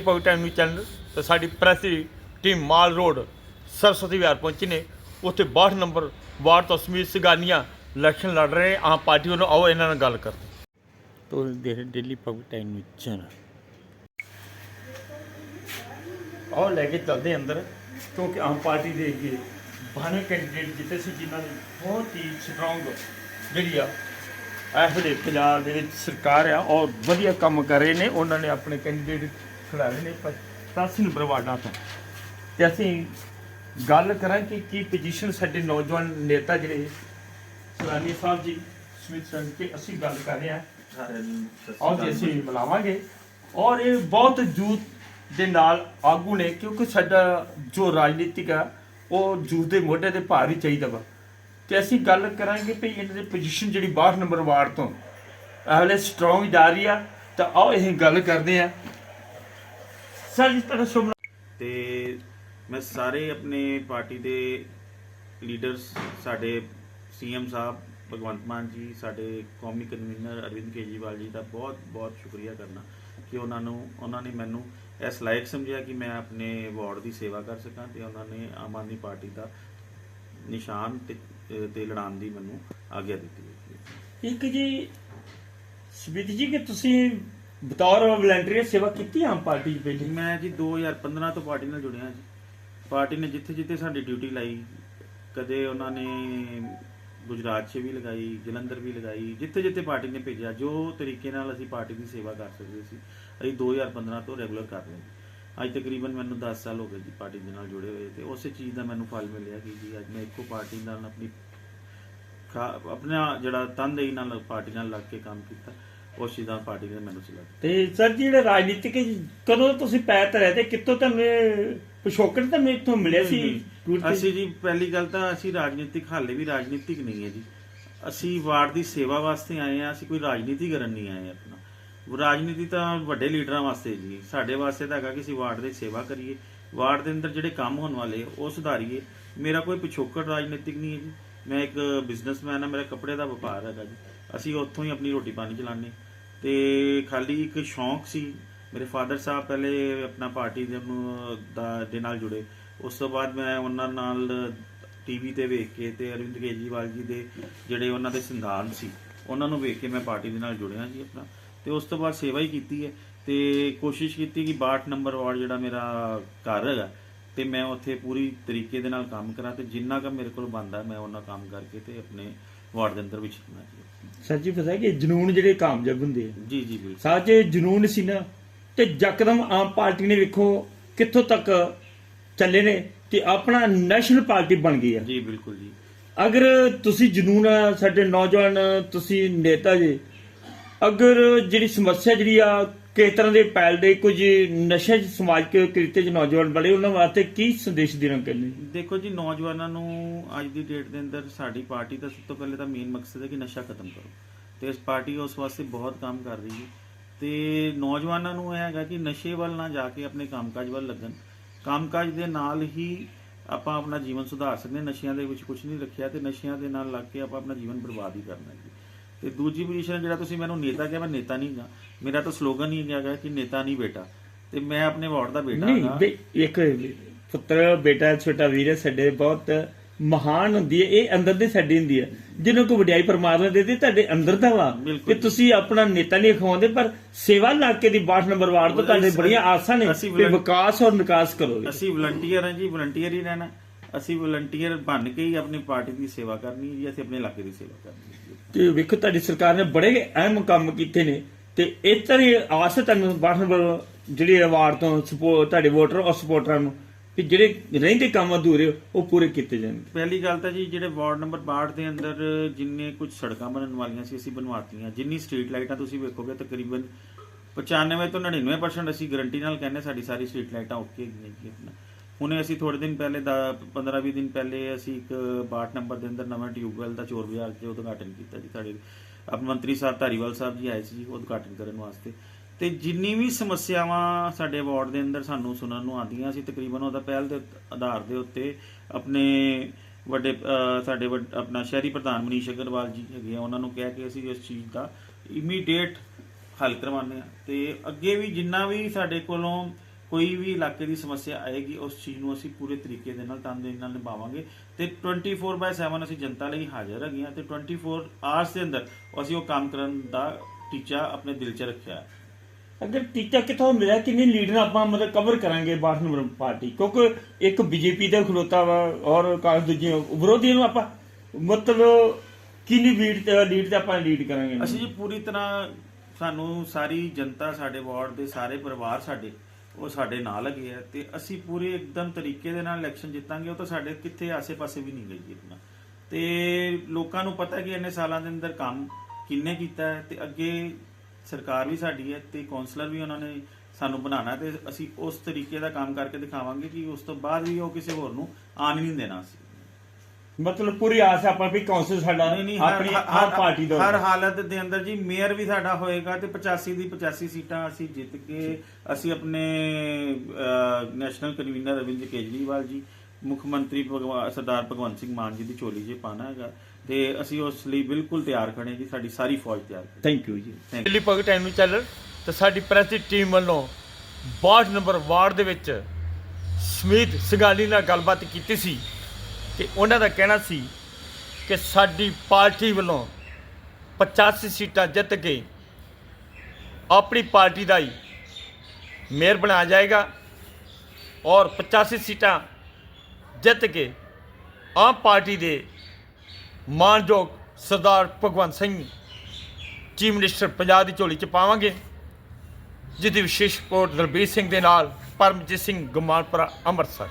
Public Time News channel ਤੇ ਸਾਡੀ press ਦੀ team Mall Road Saraswati Vihar ਪਹੁੰਚੀ ਨੇ ਉੱਥੇ 62 ਨੰਬਰ ਵਾਰਡ ਤੋਂ ਸਮੀਤ ਸਿੰਘਾਨੀਆਂ ਇਲੈਕਸ਼ਨ ਲੜ ਰਹੇ ਆਮ ਪਾਰਟੀ ਵੱਲੋਂ ਆਓ ਇਹਨਾਂ ਨਾਲ ਗੱਲ ਕਰਦੇ ਤੋ ਦੇਖ Daily Public Time News channel ਆਓ ਲੈ ਕੇ ਚੱਲਦੇ ਅੰਦਰ ਕਿਉਂਕਿ ਆਮ ਪਾਰਟੀ ਦੇ ਅੱਗੇ ਬਾਹਰ ਕੈਂਡੀਡੇਟ ਜਿੱਤੇ ਸੀ ਜਿਨ੍ਹਾਂ ਨੇ ਬਹੁਤ ਹੀ ਸਟਰੋਂਗ ਜਿਹੜੀ ਆ ਇਸ ਵੇਲੇ ਪੰਜਾਬ ਦੇ ਵਿੱਚ ਸਰਕਾਰ ਆ ਔਰ ਵਧੀਆ ਕੰਮ ਕਰ ਰਹੇ ਨੇ ਉਹਨਾਂ ਨੇ ਆਪਣੇ ਕੈਂਡੀਡੇਟ ਖਿਲਾਰੇ ਨੇ 85 ਨੰਬਰ ਵਾਰਡਾਂ ਤੋਂ। ਤੇ ਅਸੀਂ ਗੱਲ ਕਰਾਂ ਕਿ ਕੀ ਪੋਜੀਸ਼ਨ ਸਾਡੇ ਨੌਜਵਾਨ ਨੇਤਾ ਜਿਹੜੇ ਸਲਾਨੀ ਸਾਹਿਬ ਜੀ ਸਮਿਤ ਸਿੰਘ ਕੇ ਅਸੀਂ ਗੱਲ ਕਰ ਰਹੇ ਹਾਂ। ਔਰ ਜੀ ਅਸੀਂ ਮਿਲਾਵਾਂਗੇ ਔਰ ਇਹ ਬਹੁਤ ਜੂਤ ਦੇ ਨਾਲ ਆਗੂ ਨੇ ਕਿਉਂਕਿ ਸਾਡਾ ਜੋ ਰਾਜਨੀਤਿਕ ਆ ਉਹ ਜੂਤ ਦੇ ਮੋਢੇ ਤੇ ਭਾਰ ਹੀ ਚਾਹੀਦਾ ਵਾ। ਤੇ ਅਸੀਂ ਗੱਲ ਕਰਾਂਗੇ ਵੀ ਇਹਨਾਂ ਦੀ ਪੋਜੀਸ਼ਨ ਜਿਹੜੀ 62 ਨੰਬਰ ਵਾਰਡ ਤੋਂ। ਹਲੇ ਸਟਰੋਂਗ ਜਾ ਰਹੀ ਆ ਤਾਂ ਆਓ ਇਹ ਗੱਲ ਕਰਦੇ ਆ ਸਰ ਜੀ ਤੁਹਾਡਾ ਸ਼ੁਭ ਤੇ ਮੈਂ ਸਾਰੇ ਆਪਣੇ ਪਾਰਟੀ ਦੇ ਲੀਡਰਸ ਸਾਡੇ ਸੀਐਮ ਸਾਹਿਬ ਭਗਵੰਤ ਮਾਨ ਜੀ ਸਾਡੇ ਕੌਮੀ ਕਨਵੀਨਰ ਅਰਵਿੰਦ ਕੇਜਰੀਵਾਲ ਜੀ ਦਾ ਬਹੁਤ ਬਹੁਤ ਸ਼ੁਕਰੀਆ ਕਰਨਾ ਕਿ ਉਹਨਾਂ ਨੂੰ ਉਹਨਾਂ ਨੇ ਮੈਨੂੰ ਇਸ ਲਾਇਕ ਸਮਝਿਆ ਕਿ ਮੈਂ ਆਪਣੇ ਵਾਰਡ ਦੀ ਸੇਵਾ ਕਰ ਸਕਾਂ ਤੇ ਉਹਨਾਂ ਨੇ ਆਮ ਆਦਮੀ ਪਾਰਟੀ ਦਾ ਨਿਸ਼ਾਨ ਤੇ ਲੜਾਉਣ ਦੀ ਮੈਨੂੰ ਆਗਿਆ ਦਿੱਤੀ ਇੱਕ ਜੀ ਸਵਿਤ ਜੀ ਕਿ ਤੁਸੀਂ ਬਤੌਰ ਵਲੰਟੀਅਰ ਸੇਵਾ ਕੀਤੀ ਆਮ ਪਾਰਟੀ 'ਚ ਪਹਿਲੇ ਮੈਂ ਜੀ 2015 ਤੋਂ ਪਾਰਟੀ ਨਾਲ ਜੁੜਿਆ ਜੀ। ਪਾਰਟੀ ਨੇ ਜਿੱਥੇ ਜਿੱਥੇ ਸਾਡੀ ਡਿਊਟੀ ਲਾਈ, ਕਦੇ ਉਹਨਾਂ ਨੇ ਗੁਜਰਾਤ 'ਚ ਵੀ ਲਗਾਈ, ਜਲੰਧਰ ਵੀ ਲਗਾਈ, ਜਿੱਥੇ ਜਿੱਥੇ ਪਾਰਟੀ ਨੇ ਭੇਜਿਆ, ਜੋ ਤਰੀਕੇ ਨਾਲ ਅਸੀਂ ਪਾਰਟੀ ਦੀ ਸੇਵਾ ਕਰ ਸਕਦੇ ਸੀ, ਅਸੀਂ 2015 ਤੋਂ ਰੈਗੂਲਰ ਕਰ ਰਹੇ ਹਾਂ ਅੱਜ ਤਕਰੀਬਨ ਮੈਨੂੰ 10 ਸਾਲ ਹੋ ਗਏ ਜੀ ਪਾਰਟੀ ਦੇ ਨਾਲ ਜੁੜੇ ਹੋਏ ਤੇ ਉਸੇ ਚੀਜ਼ ਦਾ ਮੈਨੂੰ ਫਲ ਮਿਲਿਆ ਕਿ ਜੀ ਅੱਜ ਮੈਂ ਇੱਕੋ ਪਾਰਟੀ ਨਾਲ ਆਪਣੀ ਖਾ- ਆਪਣਾ ਜਿਹੜਾ ਤਨਦੇਹੀ ਨਾਲ ਪਾਰਟੀ ਨਾਲ ਲੱਗ ਕੇ ਕੰਮ ਕੀਤਾ। ਉਸ ਚੀਜ਼ ਦਾ ਪਾਰਟੀ ਨੇ ਮੈਨੂੰ ਸਿਲਾ ਤੇ ਸਰ ਜੀ ਜਿਹੜਾ ਰਾਜਨੀਤਿਕ ਕਦੋਂ ਤੁਸੀਂ ਪੈਰ ਧਰਿਆ ਤੇ ਕਿੱਥੋਂ ਤੁਹਾਨੂੰ ਇਹ ਪਿਛੋਕੜ ਤੁਹਾਨੂੰ ਇੱਥੋਂ ਮਿਲਿਆ ਸੀ? ਟੂਰ ਤੇ? ਅਸੀਂ ਜੀ ਪਹਿਲੀ ਗੱਲ ਤਾਂ ਅਸੀਂ ਰਾਜਨੀਤਿਕ ਹਾਲੇ ਵੀ ਰਾਜਨੀਤਿਕ ਨਹੀਂ ਹੈ ਜੀ। ਅਸੀਂ ਵਾਰਡ ਦੀ ਸੇਵਾ ਵਾਸਤੇ ਆਏ ਆ ਅਸੀਂ ਕੋਈ ਰਾਜਨੀਤੀ ਕਰਨ ਨਹੀਂ ਆਏ ਆਪਣਾ। ਰਾਜਨੀਤੀ ਤਾਂ ਵੱਡੇ ਲੀਡਰਾਂ ਵਾਸਤੇ ਜੀ। ਸਾਡੇ ਵਾਸਤੇ ਤਾਂ ਹੈਗਾ ਕਿ ਅਸੀਂ ਵਾਰਡ ਦੀ ਸੇਵਾ ਕਰੀਏ। ਵਾਰਡ ਦੇ ਅੰਦਰ ਜਿਹੜੇ ਕੰਮ ਹੋਣ ਵਾਲੇ ਉਹ ਸੁਧਾਰੀਏ। ਮੇਰਾ ਕੋਈ ਪਿਛੋਕੜ ਰਾਜਨੀਤਿਕ ਨਹੀਂ ਹੈ ਜੀ। ਮੈਂ ਇੱਕ ਬਿਜ਼ਨਸਮੈਨ ਆ ਮੇਰਾ ਕੱਪੜੇ ਦਾ ਵਪਾਰ ਹੈਗਾ ਜੀ। ਅਸੀਂ ਉੱਥੋਂ ਹੀ ਆਪਣੀ ਰੋਟੀ ਪਾਣੀ ਚਲਾਉਂਦੇ ਤੇ ਖਾਲੀ ਇੱਕ ਸ਼ੌਂਕ ਸੀ, ਮੇਰੇ ਫਾਦਰ ਸਾਹਿਬ ਪਹਿਲੇ ਆਪਣਾ ਪਾਰਟੀ ਦੇ ਦਾ, ਦੇ ਨਾਲ ਜੁੜੇ। ਉਸ ਤੋਂ ਬਾਅਦ ਮੈਂ ਉਹਨਾਂ ਨਾਲ ਟੀਵੀ ਤੇ ਵੇਖ ਕੇ ਤੇ ਅਰਵਿੰਦ ਕੇਜਰੀਵਾਲ ਜੀ ਦੇ ਜਿਹੜੇ ਉਹਨਾਂ ਦੇ ਸਿਧਾਂਤ ਸੀ, ਉਹਨਾਂ ਨੂੰ ਵੇਖ ਕੇ ਮੈਂ ਪਾਰਟੀ ਦੇ ਨਾਲ ਜੁੜਿਆ ਜੀ ਆਪਣਾ। ਤੇ ਉਸ ਤੋਂ ਬਾਅਦ ਸੇਵਾ ਹੀ ਕੀਤੀ ਹੈ ਤੇ ਕੋਸ਼ਿਸ਼ ਕੀਤੀ ਕਿ 62 ਨੰਬਰ ਵਾਰਡ ਜਿਹੜਾ ਮੇਰਾ ਘਰ ਹੈਗਾ, ਤੇ ਮੈਂ ਉੱਥੇ ਪੂਰੀ ਤਰੀਕੇ ਦੇ ਨਾਲ ਕੰਮ ਕਰਾਂ ਤੇ ਜਿੰਨਾ ਕੁ ਮੇਰੇ ਕੋਲ ਬੰਦਾ ਮੈਂ ਉਹਨਾਂ ਕੰਮ ਕਰਕੇ ਤੇ ਆਪਣੇ ਵਾਰਡ ਦੇ ਅੰਦਰ ਵਿਚਰਨਾ ਜੀ। ਸਰ ਜੀ ਪਤਾ ਕਿ ਜਨੂਨ ਜਿਹੜੇ ਕਾਮਯਾਬ ਹੁੰਦੇ ਆ। ਜੀ ਜੀ ਬਿਲਕੁਲ। ਸਾਜੇ ਜਨੂਨ ਸੀ ਨਾ ਤੇ ਯਕਦਮ ਆਮ ਪਾਰਟੀ ਨੇ ਵੇਖੋ ਕਿੱਥੋਂ ਤੱਕ ਚੱਲੇ ਨੇ ਤੇ ਆਪਣਾ ਨੈਸ਼ਨਲ ਪਾਰਟੀ ਬਣ ਗਈ ਆ। ਜੀ ਬਿਲਕੁਲ ਜੀ। ਅਗਰ ਤੁਸੀਂ ਜਨੂਨ ਆ, ਸਾਡੇ ਨੌਜਵਾਨ ਤੁਸੀਂ ਨੇਤਾ ਜੀ ਅਗਰ ਜਿਹੜੀ ਸਮੱਸਿਆ ਜਿਹੜੀ ਆ ਕਿਸ ਤਰ੍ਹਾਂ ਦੇ ਪੈਲ ਦੇ ਕੁਝ ਨਸ਼ੇ ਚ ਸਮਾਜਿਕ ਕਿਰਤੇ ਚ ਨੌਜਵਾਨ ਬੜੇ ਉਹਨਾਂ ਵਾਸਤੇ ਕੀ ਸੰਦੇਸ਼ ਦੇਣਾ ਕਹਿੰਦੇ ਦੇਖੋ ਜੀ, ਨੌਜਵਾਨਾਂ ਨੂੰ ਅੱਜ ਦੀ ਡੇਟ ਦੇ ਅੰਦਰ ਸਾਡੀ ਪਾਰਟੀ ਦਾ ਸਭ ਤੋਂ ਪਹਿਲੇ ਤਾਂ ਮੇਨ ਮਕਸਦ ਹੈ ਕਿ ਨਸ਼ਾ ਖਤਮ ਕਰੋ। ਤੇ ਇਸ ਪਾਰਟੀ ਉਸ ਵਾਸਤੇ ਬਹੁਤ ਕੰਮ ਕਰ ਰਹੀ ਹੈ। ਤੇ ਨੌਜਵਾਨਾਂ ਨੂੰ ਇਹ ਹੈਗਾ ਕਿ ਨਸ਼ੇ ਵੱਲ ਨਾ ਜਾ ਕੇ ਆਪਣੇ ਕੰਮਕਾਜ ਵੱਲ ਲੱਗਣ। ਕੰਮਕਾਜ ਦੇ ਨਾਲ ਹੀ ਆਪਾਂ ਆਪਣਾ ਜੀਵਨ ਸੁਧਾਰ ਸਕਦੇ ਨਸ਼ਿਆਂ ਦੇ ਵਿੱਚ ਕੁਝ ਨਹੀਂ ਰੱਖਿਆ ਤੇ ਨਸ਼ਿਆਂ ਦੇ ਨਾਲ ਲੱਗ ਕੇ ਆਪਾਂ ਆਪਣਾ ਜੀਵਨ ਬਰਬਾਦ ਹੀ ਕਰਨਾ ਹੈ ਜੀ। ਤੇ ਦੂਜੀ ਪੋਜੀਸ਼ਨ ਜਿਹੜਾ ਤੁਸੀਂ ਮੈਨੂੰ ਨੇਤਾ ਕਿਹਾ ਮੈਂ ਨੇਤਾ ਨਹੀਂ ਗਾ। ਮੇਰਾ ਤਾਂ ਸਲੋਗਨ ਹੀ ਹੈਗਾ ਕਿ ਨੇਤਾ ਨਹੀਂ ਬੇਟਾ। ਤੇ ਮੈਂ ਆਪਣੇ ਵਾਰਡ ਦਾ ਬੇਟਾ ਨਹੀਂ ਹਾਂ। ਇੱਕ ਪੁੱਤਰ ਬੇਟਾ ਛੋਟਾ ਵੀਰ ਹੈ ਸਾਡੇ ਬਹੁਤ ਮਹਾਨ ਹੁੰਦੀ ਹੈ। ਇਹ ਅੰਦਰ ਦੀ ਸਾਡੀ ਹੁੰਦੀ ਹੈ। ਜਿਹਨੂੰ ਕੋ ਵਡਿਆਈ ਪਰਮਾਤਮਾ ਦੇ ਦਿੱਤੀ ਤੁਹਾਡੇ ਅੰਦਰ ਦਾ ਵਾ। ਕਿ ਤੁਸੀਂ ਆਪਣਾ ਨੇਤਾ ਨਹੀਂ ਖਵਾਉਂਦੇ ਪਰ ਸੇਵਾ ਇਲਾਕੇ ਦੀ 62 ਨੰਬਰ ਵਾਰਡ ਤੋਂ ਤੁਹਾਡੇ ਬੜੀਆਂ ਆਸਾਂ ਨੇ। ਵਲੰ- ਵਿਕਾਸ ਔਰ ਨਿਕਾਸ ਕਰੋਗੇ ਅਸੀਂ ਵਲੰਟੀਅਰ ਹਾਂ ਜੀ ਵਲੰਟੀਅਰ ਹੀ ਰਹਿਣਾ। ਅਸੀਂ ਵਲੰਟੀਅਰ ਬਣ ਕੇ ਹੀ ਆਪਣੀ ਪਾਰਟੀ ਦੀ ਸੇਵਾ ਕਰਨੀ ਹੈ ਜੀ ਅਸੀਂ ਆਪਣੇ ਇਲਾਕੇ ਦੀ ਸੇਵਾ ਕਰਨੀ ਹੈ। ਤੇ ਵੇਖੋ ਤੁਹਾਡੀ ਸਰਕਾਰ ਨੇ ਬੜੇ ਅਹਿਮ ਕੰਮ ਕੀਤੇ ਨੇ ਤੇ ਇਸ ਤਰ੍ਹਾਂ ਆਸ ਹੈ ਤੁਹਾਨੂੰ 62 ਨੰਬਰ ਜਿਹੜੀ ਅਵਾਰਡ ਤੋਂ ਸਪੋਰਟ ਤੁਹਾਡੇ ਵੋਟਰ ਔਰ ਸਪੋਰਟਰਾਂ ਨੂੰ ਕਿ ਜਿਹੜੇ ਰਹਿੰਦੇ ਕੰਮ ਅਧੂਰੇ ਉਹ ਪੂਰੇ ਕੀਤੇ ਜਾਣਗੇ। ਪਹਿਲੀ ਗੱਲ ਤਾਂ ਜੀ ਜਿਹੜੇ ਵਾਰਡ ਨੰਬਰ 62 ਦੇ ਅੰਦਰ ਜਿੰਨੇ ਕੁਝ ਸੜਕਾਂ ਬਣਨ ਵਾਲੀਆਂ ਸੀ ਅਸੀਂ ਬਣਵਾਤੀਆਂ। ਜਿੰਨੀ ਸਟਰੀਟ ਲਾਈਟਾਂ ਤੁਸੀਂ ਵੇਖੋਗੇ ਤਕਰੀਬਨ 95 ਤੋਂ 99% ਅਸੀਂ ਗਾਰੰਟੀ ਨਾਲ ਕਹਿੰਦੇ ਸਾਡੀ ਸਾਰੀ ਸਟਰੀਟ ਲਾਈਟਾਂ ਓਕੇ ਹੈਗੀਆਂ ਜੀ ਆਪਣਾ ਹੁਣੇ ਅਸੀਂ ਥੋੜੇ ਦਿਨ ਪਹਿਲੇ 15-20 ਦਿਨ ਪਹਿਲੇ ਅਸੀਂ ਇੱਕ 62 ਨੰਬਰ ਦੇ ਅੰਦਰ ਨਵਾਂ ਟਿਊਬਵੈਲ ਦਾ ਚੋਰ ਬਾਜ਼ਾਰ 'ਚ ਉਦਘਾਟਨ ਕੀਤਾ ਜੀ ਸਾਡੇ ਆਪ ਮੰਤਰੀ ਸਾਹਿਬ ਧਾਰੀਵਾਲ ਸਾਹਿਬ ਜੀ ਆਏ ਸੀ ਜੀ ਉਦਘਾਟਨ ਕਰਨ ਵਾਸਤੇ। ਤੇ ਜਿੰਨੀ ਵੀ ਸਮੱਸਿਆਵਾਂ ਸਾਡੇ ਵਾਰਡ ਦੇ ਅੰਦਰ ਸਾਨੂੰ ਸੁਣਨ ਨੂੰ ਆਉਂਦੀਆਂ ਸੀ ਤਕਰੀਬਨ ਉਹਦਾ ਪਹਿਲ ਦੇ ਆਧਾਰ ਦੇ ਉੱਤੇ ਆਪਣੇ ਵੱਡੇ ਸਾਡੇ ਵੱਡ- ਆਪਣਾ ਸ਼ਹਿਰੀ ਪ੍ਰਧਾਨ ਮਨੀਸ਼ ਅਗਰਵਾਲ ਜੀ ਹੈਗੇ ਆ, ਉਹਨਾਂ ਨੂੰ ਕਹਿ ਕੇ ਅਸੀਂ ਇਸ ਚੀਜ਼ ਦਾ ਇਮੀਡੀਏਟ ਹੱਲ ਕਰਵਾਉਂਦੇ ਆ ਤੇ ਅੱਗੇ ਵੀ ਜਿੰਨਾ ਵੀ ਸਾਡੇ ਕੋਲੋਂ ਕੋਈ ਵੀ ਇਲਾਕੇ ਦੀ ਸਮੱਸਿਆ ਆਏਗੀ ਉਸ ਚੀਜ਼ ਨੂੰ ਅਸੀਂ ਪੂਰੇ ਤਰੀਕੇ ਦੇ ਨਾਲ ਤਨਦੇਹੀ ਨਾਲ ਨਿਭਾਵਾਂਗੇ। ਤੇ 24/7 ਅਸੀਂ ਜਨਤਾ ਲਈ ਹਾਜ਼ਰ ਹੈਗੀਆਂ ਤੇ 24 ਆਵਰਸ ਦੇ ਅੰਦਰ ਅਸੀਂ ਉਹ ਕੰਮ ਕਰਨ ਦਾ ਟੀਚਾ ਆਪਣੇ ਦਿਲ 'ਚ ਰੱਖਿਆ ਅਗਰ ਟੀਚਾ ਕਿੱਥੋਂ ਮਿਲਿਆ ਕਿੰਨੇ ਲੀਡਰ ਆਪਾਂ ਮਤਲਬ ਕਵਰ ਕਰਾਂਗੇ 62 ਨੰਬਰ ਪਾਰਟੀ? ਕਿਉਂਕਿ ਇੱਕ ਬੀਜੇਪੀ ਦਾ ਖਲੋਤਾ ਵਾ ਔਰ ਕਾਂਗਰਸ ਦੂਜੀਆਂ ਵਿਰੋਧੀਆਂ ਨੂੰ ਆਪਾਂ ਮਤਲਬ ਕਿੰਨੀ ਲੀਡ ਤੇ ਲੀਡ ਤੇ ਆਪਾਂ ਲੀਡ ਕਰਾਂਗੇ? ਅਸੀਂ ਜੀ ਪੂਰੀ ਤਰ੍ਹਾਂ ਸਾਨੂੰ ਸਾਰੀ ਜਨਤਾ ਸਾਡੇ ਵਾਰਡ ਦੇ ਸਾਰੇ ਪਰਿਵਾਰ ਸਾਡੇ ਉਹ ਸਾਡੇ ਨਾਲ ਹੈਗੇ ਆ ਤੇ ਅਸੀਂ ਪੂਰੇ ਇੱਕਦਮ ਤਰੀਕੇ ਦੇ ਨਾਲ ਇਲੈਕਸ਼ਨ ਜਿੱਤਾਂਗੇ, ਉਹ ਤਾਂ ਸਾਡੇ ਕਿੱਥੇ ਆਸੇ-ਪਾਸੇ ਵੀ ਨਹੀਂ ਗਈ ਜਿੱਤਣਾ ਤੇ ਲੋਕਾਂ ਨੂੰ ਪਤਾ ਕਿ ਇੰਨੇ ਸਾਲਾਂ ਦੇ ਅੰਦਰ ਕੰਮ ਕਿੰਨੇ ਕੀਤਾ ਹੈ ਤੇ ਅੱਗੇ ਸਰਕਾਰ ਵੀ ਸਾਡੀ ਹੈ ਤੇ ਕਾਉਂਸਲਰ ਵੀ ਉਹਨਾਂ ਨੇ ਸਾਨੂੰ ਬਣਾਉਣਾ ਤੇ ਅਸੀਂ ਉਸ ਤਰੀਕੇ ਦਾ ਕੰਮ ਕਰਕੇ ਦਿਖਾਵਾਂਗੇ ਕਿ ਉਸ ਤੋਂ ਬਾਅਦ ਵੀ ਉਹ ਕਿਸੇ ਹੋਰ ਨੂੰ ਆਣ ਹੀ ਨਹੀਂ ਦੇਣਾ ਸੀ। ਮਤਲਬ ਪੂਰੀ ਆਸ ਹੈ ਆਪਾਂ ਵੀ ਕੌਂਸਲ ਸਾਡਾ ਨਹੀਂ ਨਹੀਂ ਹਰ ਆਪਣੀ ਹਰ- ਪਾਰਟੀ ਦਾ ਹਰ ਹਾਲਤ ਦੇ ਅੰਦਰ ਜੀ ਮੇਅਰ ਵੀ ਸਾਡਾ ਹੋਏਗਾ ਤੇ 85 ਦੀ 85 ਸੀਟਾਂ ਅਸੀਂ ਜਿੱਤ ਕੇ ਅਸੀਂ ਆਪਣੇ ਨੈਸ਼ਨਲ ਕਨਵੀਨਰ ਅਰਵਿੰਦ ਕੇਜਰੀਵਾਲ ਜੀ ਮੁੱਖ ਮੰਤਰੀ ਭਗਵਾ- ਸਰਦਾਰ ਭਗਵੰਤ ਸਿੰਘ ਮਾਨ ਜੀ ਦੀ ਝੋਲੀ 'ਚ ਪਾਣਾ ਹੈਗਾ ਤੇ ਅਸੀਂ ਉਸ ਲਈ ਬਿਲਕੁਲ ਤਿਆਰ ਖੜੇ ਜੀ ਸਾਡੀ ਸਾਰੀ ਫੌਜ ਤਿਆਰ ਖੜੀ ਥੈਂਕ ਯੂ ਜੀ। Thank. ਦਿੱਲੀ ਭਗਤ ਐਨੂੰ ਚੱਲ ਤੇ ਸਾਡੀ ਪ੍ਰੈਸ ਦੀ ਟੀਮ ਵੱਲੋਂ 62 ਨੰਬਰ ਵਾਰਡ ਦੇ ਵਿੱਚ ਸਮੀਤ ਸਿੰਘਾਲੀ ਨਾਲ ਗੱਲਬਾਤ ਕੀਤੀ ਸੀ। ਤੇ ਉਹਨਾਂ ਦਾ ਕਹਿਣਾ ਸੀ ਕਿ ਸਾਡੀ ਪਾਰਟੀ ਵੱਲੋਂ 85 ਸੀਟਾਂ ਜਿੱਤ ਕੇ ਆਪਣੀ ਪਾਰਟੀ ਦਾ ਹੀ ਮੇਅਰ ਬਣਾਇਆ ਜਾਏਗਾ ਔਰ 85 ਸੀਟਾਂ ਜਿੱਤ ਕੇ ਆਮ ਪਾਰਟੀ ਦੇ ਮਾਨਯੋਗ ਸਰਦਾਰ ਭਗਵੰਤ ਸਿੰਘ ਚੀਫ ਮਿਨਿਸਟਰ ਪੰਜਾਬ ਦੀ ਝੋਲੀ 'ਚ ਪਾਵਾਂਗੇ ਜਿਹਦੀ ਵਿਸ਼ੇਸ਼ ਰਿਪੋਰਟ ਦਲਬੀਰ ਸਿੰਘ ਦੇ ਨਾਲ ਪਰਮਜੀਤ ਸਿੰਘ ਗੁਮਾਨਪੁਰਾ ਅੰਮ੍ਰਿਤਸਰ।